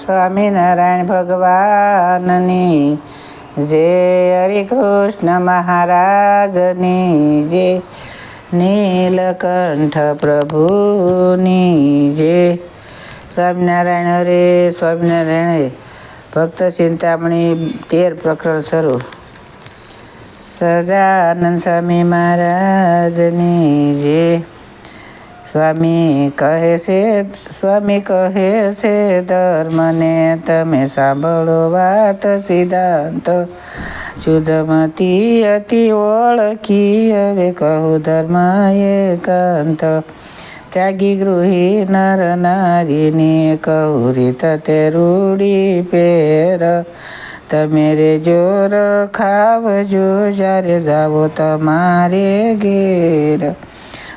સ્વામિનારાયણ ભગવાનની જય હરિકૃષ્ણ મહારાજની જય નીલકંઠ પ્રભુની જય સ્વામિનારાયણ હરે સ્વામિનારાયણ ભક્ત ચિંતામણી તેર પ્રકરણ શરૂ સજાનંદ સ્વામી મહારાજની જય સ્વામી કહે છે, સ્વામી કહે છે, ધર્મને તમે સાંભળો વાત સિદ્ધાંત. શુદ્ધમતી અતિ ઓળખી, હવે કહું ધર્મ એકાંત. ત્યાગી ગૃહી નર નારીની કહું, રીત તે રૂડી પેર. તમે રે જોર ખાવજો જ્યારે જાવો તમારે ઘેર.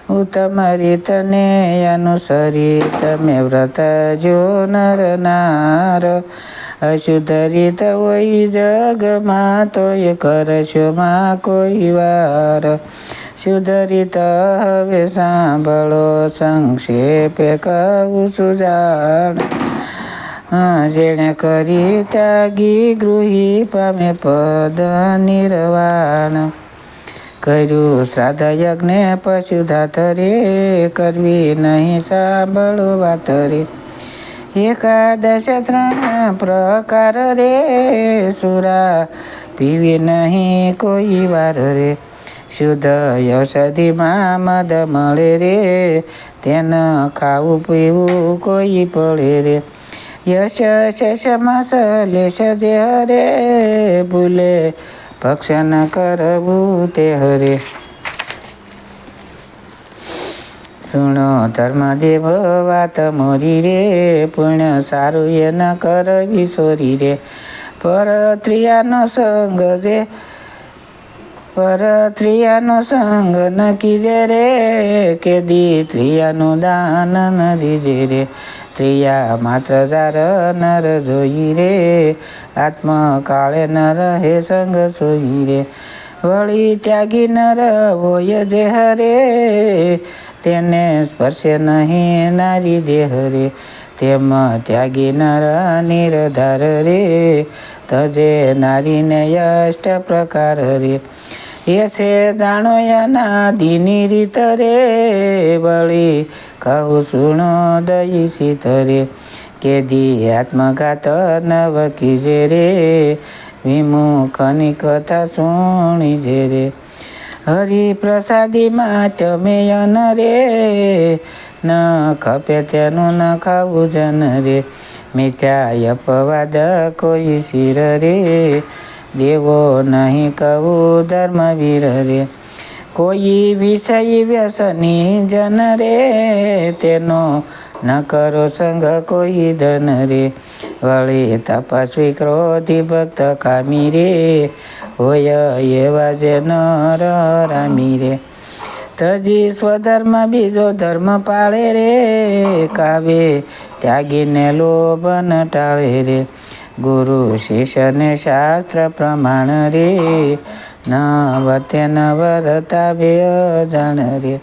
ઉત્તમ તને અનુસરી, તમે વ્રત જો નર નાર અશુદ્ધ રીત હોય જગમાં તોય કરશો માં કોઈ વાર. સુધરિત હવે સાંભળો, સંક્ષેપે કહું છું જાણ જેણે કરી ત્યાગી ગૃહી પામે પદ નિર્વાણ. કર્યું શ્રાદ્ધ યજ્ઞ પશુ ધાતરે કરવી નહીં સાંભળો વાત રે એકાદશ ત્રણ પ્રકાર રે સુરા પીવી નહીં કોઈ વાર રે શુદ્ધ ઔષધિમાં મદ મળે રે તેને ખાવું પીવું કોઈ પડે રે યશ શેષ માસ લેશ જે હરે ભૂલે ભક્ષણ કરવું તે હરે. સુણો ધર્મદેવ વાત મોરી રે, પુણ્ય સારું એ ન કરવી સોરી રે. પર ત્રિયાનો સંગ જે પર ત્રિયાનો સંગ ન કીજે રે, કે દી ત્રિયાનું દાન ન દીજે રે. ત્રિયા માત્ર જાર નર જોઈ રે. આત્મ કાળે નર હે સંગ સોઈ રે. વળી ત્યાગી નર હોય જે હરે. તેને સ્પર્શે નહીં નારી દેહ રે. તેમ ત્યાગી નર નિરધાર રે. તજે નારીને અષ્ટ પ્રકાર રે. એસે જાણો એના દીની રીત રે. વળી કહું સુણો દઈ સીત રે કે દી આત્મઘાત નવ કીજે રે વિમુખની કથા સુણી જે રે હરિપ્રસાદીમાં તમે અન રે, ન ખપે તેનું ન ખાવું જન રે. મિથ્યા અપવાદ કોઈ શિર રે, દેવો નહીં કહું ધર્મવીર રે. કોઈ વિષય વ્યસની જન રે, તેનો ન કરો સંગ કોઈ ધન રે. વળી તપસ્વી ક્રોધી ભક્ત કામી રે, હોય એવા જે નર રામી રે. તજી સ્વધર્મ, બીજો ધર્મ પાળે રે કાવે ત્યાગીને લોભન ટાળે રે. ગુરુ શિષ્યને શાસ્ત્ર પ્રમાણ રે. ન વતે ન વરતા બે જાણ રે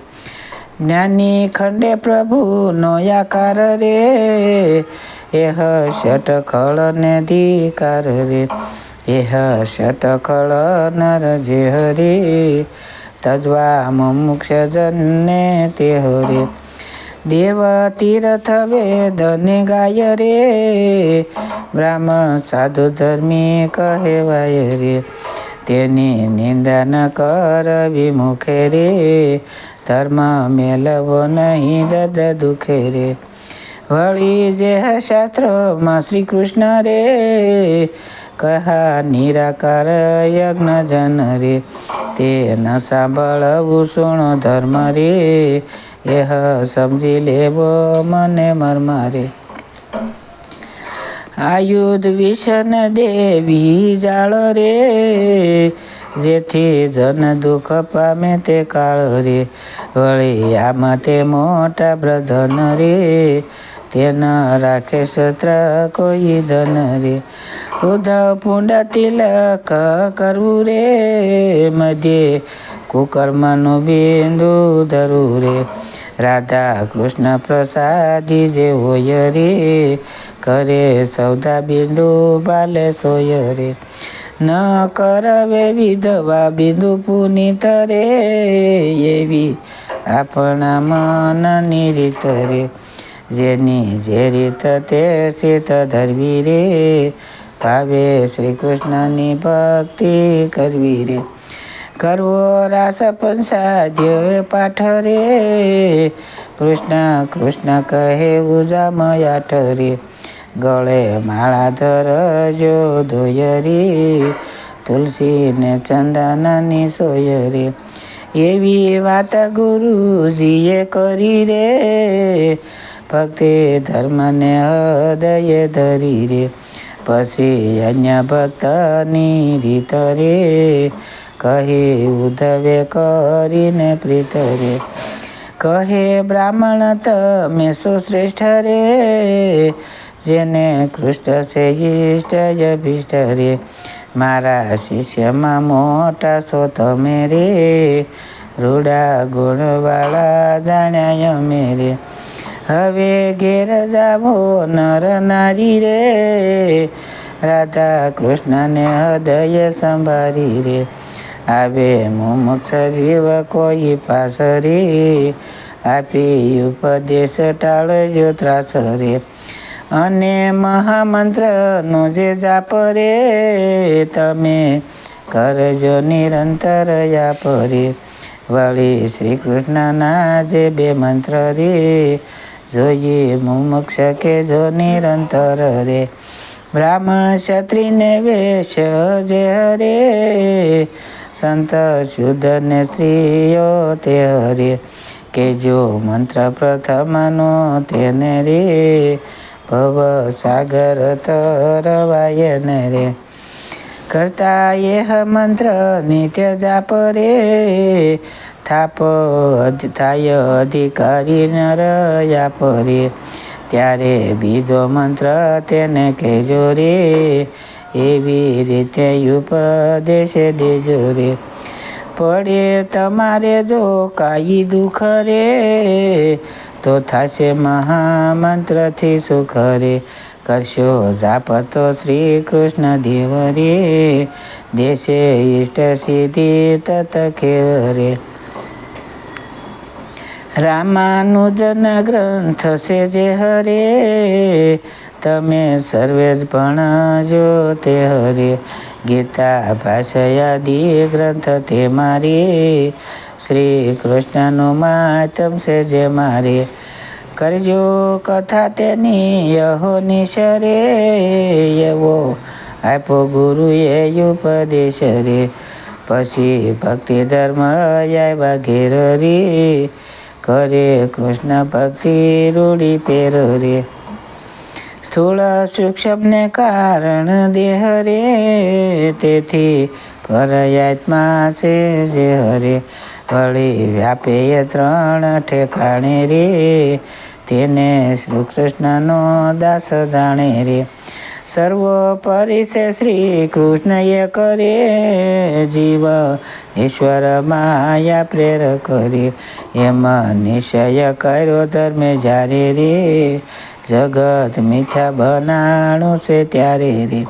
જ્ઞાની ખંડે પ્રભુનો આકાર રે એહ ષટખળ ને ધિકાર રે એહ ષટખળ નર જે હરે તજવા મુમુક્ષ જનને તે હરે દેવ તીર્થ વેદને ગાય રે બ્રાહ્મણ સાધુ ધર્મી કહેવાય રે તેની નિંદા ન કરવી મુખે રે. ધર્મ મેલવો નહીં દર્દ દુખે રે. વળી જે શાસ્ત્રોમાં શ્રી કૃષ્ણ રે કહા નિરાકાર યજ્ઞ જન રે. તે ન સાંભળવું સુણો ધર્મ રે, એહ સમજી લેવો મને મરમારે આયુધ વિષન દેવી જાળ રે, જેથી જન દુઃખ પામે તે કાળ રે. વળી આમાં તે મોટા બ્રધન રે, તેના રાખે સત્ર કોઈ ધન રે. ઉધવ પુંડા તિલક કરવું રે, મધ્યે કુકર્મનું બિંદુ ધરવું રે. રાધા કૃષ્ણ પ્રસાદી જે હોય રે કરે સૌદા બિંદુ બાલે સોય રે ન કરવે વિધવા બિંદુ પુનિત રે એવી આપણા મનની રીત રે. જેની જે રીત તે સીત ધરવી રે. ભાવે શ્રી કૃષ્ણની ભક્તિ કરવી રે. કરવો રાસ પંસાધ્ય પાઠ રે. કૃષ્ણ કૃષ્ણ કહે ઉજામયાઠ રે. ગળે માળા ધરજો ધોયરી તુલસી તુલસીને ચંદનની સોયરી. એવી વાત ગુરુજીએ કરી રે, ભક્તિ ધર્મને હૃદય ધરી રે. પછી અન્ય ભક્તની રીત રે, કહે ઉધવે કરીને પ્રીત રે. કહે બ્રાહ્મણ, તમે સુશ્રેષ્ઠ રે? જેને કૃષ્ણ છે ઈષ્ટ અભિષ્ટ રે. મારા શિષ્યમાં મોટા છો તમે રે. રૂડા ગુણવાળા જાણ્યા અમે રે હવે ઘેર જાવો નર નારી રે. રાધા કૃષ્ણને હૃદય સંભાળી રે. આવે મુમુક્ષ જીવ કોઈ પાસ રે. આપી ઉપદેશ ટાળજો ત્રાસ રે. અને મહામંત્રનો જે જાપ રે, તમે કરજો નિરંતર યાપ રે. વળી શ્રી કૃષ્ણના જે બે મંત્ર રે, જોઈએ મુમુક્ષ કે જો નિરંતર રે. બ્રાહ્મણ ક્ષત્રિને વેશ જે હરે, સંત શુદ્ધ ને સ્ત્રીઓ તે હરે. કે જો મંત્ર પ્રથમનો તેને રે ભવ સાગર તરવાય ને રે. કરતા એ મંત્ર નિત્ય જાપ રે. થાપ થાય અધિકારી નર યાપ રે. ત્યારે બીજો મંત્ર તેને કહેજો રે. એવી રીતે ઉપદેશ દેજો રે. પડે તમારે જો કાંઈ દુઃખ રે. તો થશે મહામંત્રથી સુખ રે. કરશો જાપ તો શ્રી કૃષ્ણ દેવ દેશે ઇષ્ટ સિદ્ધિ તત ખેવ રે. રામાનુજન ગ્રંથ છે જે હરે. તમે સર્વે જ ભણજો તે હરે. ગીતા ભાષયાદી ગ્રંથ તે મારી. શ્રી કૃષ્ણનું માતમ છે જે મારે કરજો કથા તેની યહો નિશરે એવો આપો ગુરુએ ઉપદેશ રે. પછી ભક્તિ ધર્મ આવ્યા ઘેર રે કરે કૃષ્ણ ભક્તિ રૂડી પેર રે. સ્થૂળ સૂક્ષ્મને કારણ દેહ રે, તેથી પરયાત્મા છે જે હરે. વળી વ્યાપે ત્રણ ઠેકાણે રે, તેને શ્રી કૃષ્ણનો દાસ જાણે રે. સર્વોપરી છે શ્રી કૃષ્ણએ કરે જીવ, ઈશ્વર માયા પ્રેર કરે. એમાં નિશ્ચય કર્યો ધર્મે જ્યારે રે, જગત મીઠા બનાણું છે ત્યારે રે.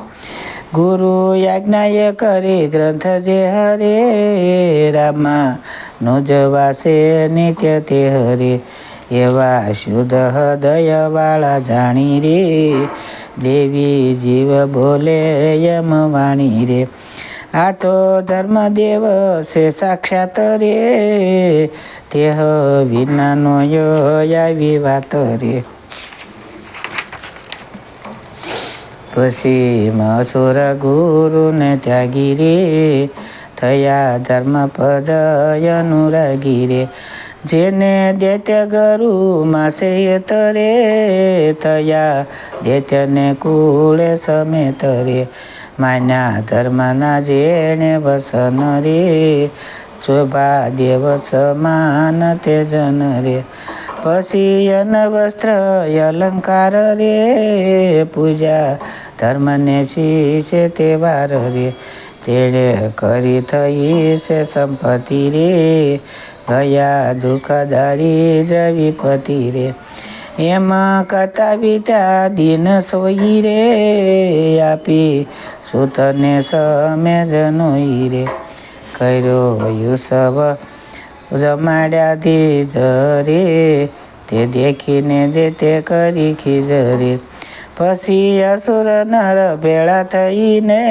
ગુરુ યાજ્ઞાએ કરી ગ્રંથ જે હરે, રામા નો જવાશે નિત્ય તે હરે એવા શુદ્ધ હૃદય વાળા જાણી રે દેવી જીવ બોલે યમ વાણી રે આ તો ધર્મદેવ છે સાક્ષાત રે તેહ વિનાનો આવી વાત રે પછી મસુર ગુરુને ત્યાગી રે થયા ધર્મપદ અનુરાગી રે જેને દૈત્ય ગરુ માસે તરે થયા, દૈત્યને કુળે સમેત રે માન્યા ધર્મના જેણે વસન રે, શોભા દેવ સમાન તેજન રે. પછી અન વસ્ત્ર, અલંકાર રે, પૂજા ધર્મને શીશે તહેવાર રે. તેણે કરી થઈ છે સંપત્તિ રે, ગયા દુઃખ દારિદ્ર વિપતિ રે. એમાં કથા બીતા દિન સોઈ રે, આપી સુતને સમે જનોઈ રે. કર્યો યુસવ જમાડ્યા ધીજ રે તે દેખીને દે તે કરી ખીજરે. પછી અસુર નર ભેળા થઈને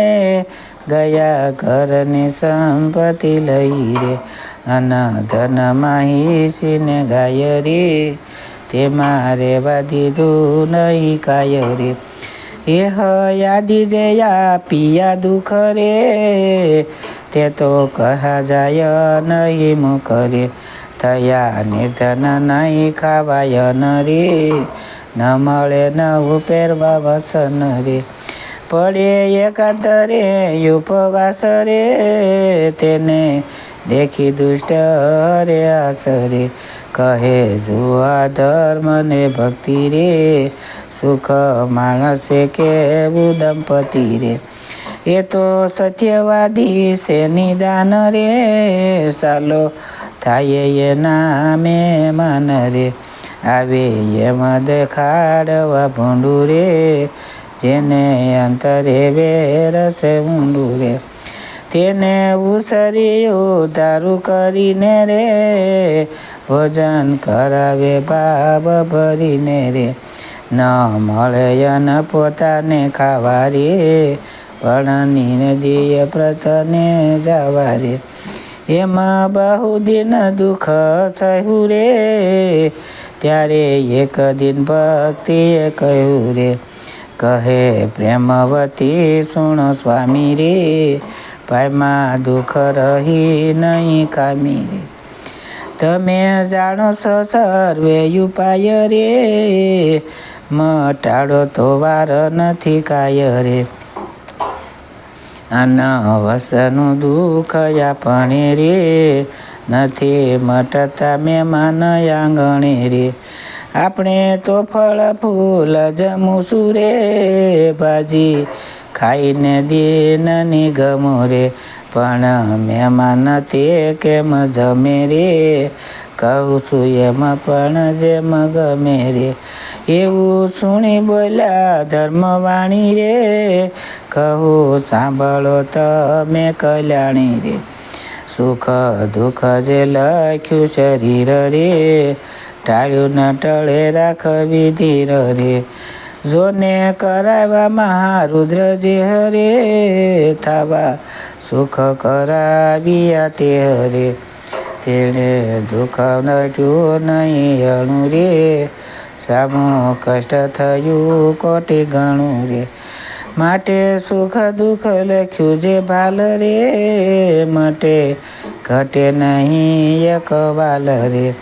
ગયા ઘરની સંપત્તિ લઈ રે. અન ધન માહીસીને ગાય રે. તે મારે દીધું નહીં કાય રે. એ હયાદી જે પિયા દુઃખ રે. તે તો કહા જાય નહીં મુખ રે થયા નિધન નહીં ખાવાય ન રે. ન મળે ન ઉપેરવા વસન રે. પડે એકાંતરે, ઉપવાસ રે, તેને દેખી દુષ્ટ રે, આસરે. કહે, જુઆ ધર્મ ને ભક્તિ રે, સુખ માણસે કેવું દંપતિ રે. એ તો સત્યવાદી છે, નિદાન રે, સાલો થાય એના મન રે. આવે એમ દેખાડવા ભૂંડું રે જેને અંતરે વેરસે ઊંડું રે તેને ઉસર્યું દારૂ કરીને રે. ભોજન કરાવે બાબ ભરીને રે. ન મળે અન પોતાને ખાવા રે. ભણની નદીએ પ્રતને જવા રે. એમાં બહુ દિન દુઃખ સહ્યું રે. ત્યારે એક દિન ભક્તિએ કહ્યું રે કહે, પ્રેમવતી સુણ સ્વામી રે, ભાઈમાં દુઃખ રહી નહીં કામી રે. તમે જાણો છો સર્વે ઉપાય રે, મટાડો તો વાર નથી કાય રે. અનવસનું દુઃખ આપણે રે, નથી મટતા મહેમાન આંગણે રે. આપણે તો ફળ ફૂલ જમું રે ભાજી. ખાઈને દિન નિગમો રે, પણ મહેમાન તે કેમ જમે રે? કહું છું એમ પણ જેમ ગમે રે. એવું સુણી બોલ્યા ધર્મવાણી રે. કહું સાંભળો તમે કલ્યાણી રે. સુખ દુઃખ જે લખ્યું શરીર રે ટાળ્યું ટળે રાખવી ધીર રે જોને કરાવવા મહારુદ્ર જે હરે, થાવા સુખ કરાવ્યા તે હરે. તેણે દુઃખ નટ્યું નહીં અણું રે. સામું કષ્ટ થયું કોટી ગણું રે. માટે સુખ દુઃખ લખ્યું જે ભાલ રે. માટે ઘટે નહીં એક વાલ રે.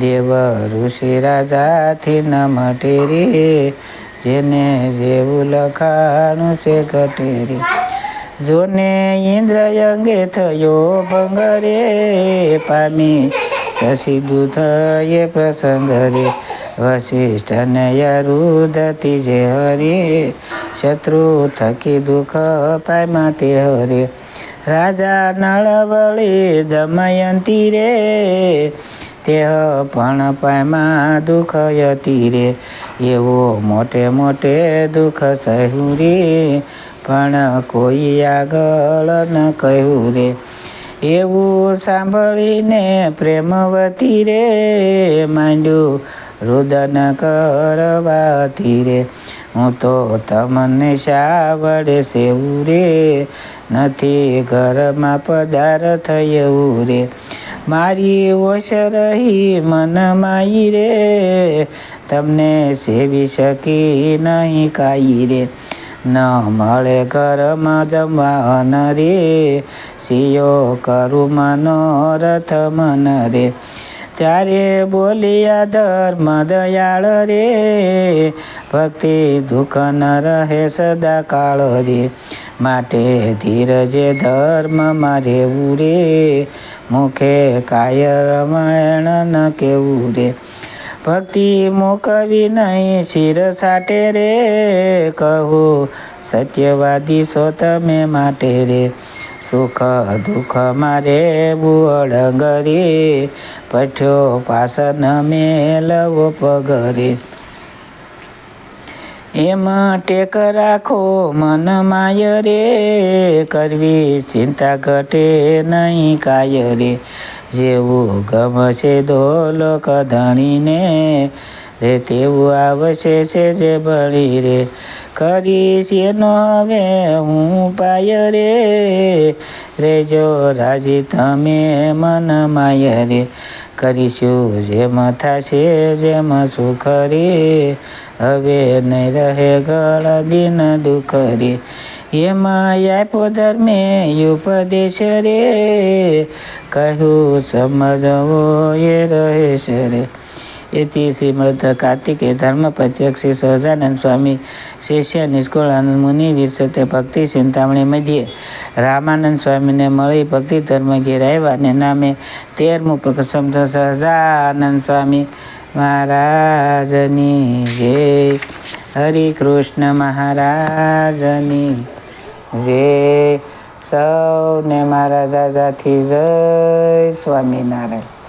દેવ ઋષિ રાજાથી ન મટે રે જેને જેવું લખાણું છે ઘટે રે જોને ઇન્દ્ર અંગે થયો ભંગ રે, પામી શશી દૂધ એ પ્રસંગ રે. વશિષ્ઠને યરુદતી જે હરે, શત્રુ થકી દુઃખ પામ્યા તે હરે. રાજા નળવળી દમયંતી રે તે પણ પામ્યા દુઃખ યતી રે. એવો મોટે મોટે દુઃખ સહ્યું રે. પણ કોઈ આગળ ન કહ્યું રે. એવું સાંભળીને પ્રેમવતી રે. માંડ્યું રુદન કરવાથી રે. હું તો તમને સાવડે સેવું રે. નથી ઘરમાં પદાર્થ એવું રે. મારી ઓશ રહી મન માઈ રે. તમને સેવી શકી નહીં કાઈ રે. ન મળે ઘરમાં જમવા ન રે. સિયો કરું મનોરથ મન રે. ત્યારે બોલિયા, ધર્મ દયાળ રે. ભક્તિ દુઃખ ન રહે સદા કાળ રે. માટે ધીરજે ધર્મમાં રહેવું રે મુખે કાય રમાયણ ન કેવું રે. ભક્તિ મોકવી નહીં, શિર સાટે રે. કહું, સત્યવાદી છો તમે માટે રે? સુખ દુઃખ મારે બુઅડંગરી પઠ્યો પાસન મેલવો પગરે. એમ ટેક રાખો, મન માય રે, કરવી ચિંતા ઘટે નહીં કાય રે. જેવું ગમશે દોલક ધણીને રે તેવું આવશે છે જે બળી રે. કરીશ એનો હવે હું પાય રે? રેજો રાજી તમે મન માય રે. કરીશું, જેમાં થશે જેમાં સુખ રે. હવે નહીં રહે ગળ દિન દુખરી એમાં આપ્યો ધર્મે ઉપદેશ રે. કહ્યું, સમજવો એ રહેશે રે એથી શ્રીમદ કાર્તિકે ધર્મ પ્રત્યક્ષી સહજાનંદ સ્વામી શિષ્ય નિષ્કુળાનંદ મુનિ વિરસતે ભક્તિ ચિંતામણી મધ્યે રામાનંદ સ્વામીને મળી ભક્તિ ધર્મ ઘેર આવ્યા ને નામે તેરમું પ્રસમ સહજાનંદ સ્વામી મહારાજની જય. હરિ કૃષ્ણ મહારાજની જય. સૌને મારા જાજાથી જય સ્વામિનારાયણ.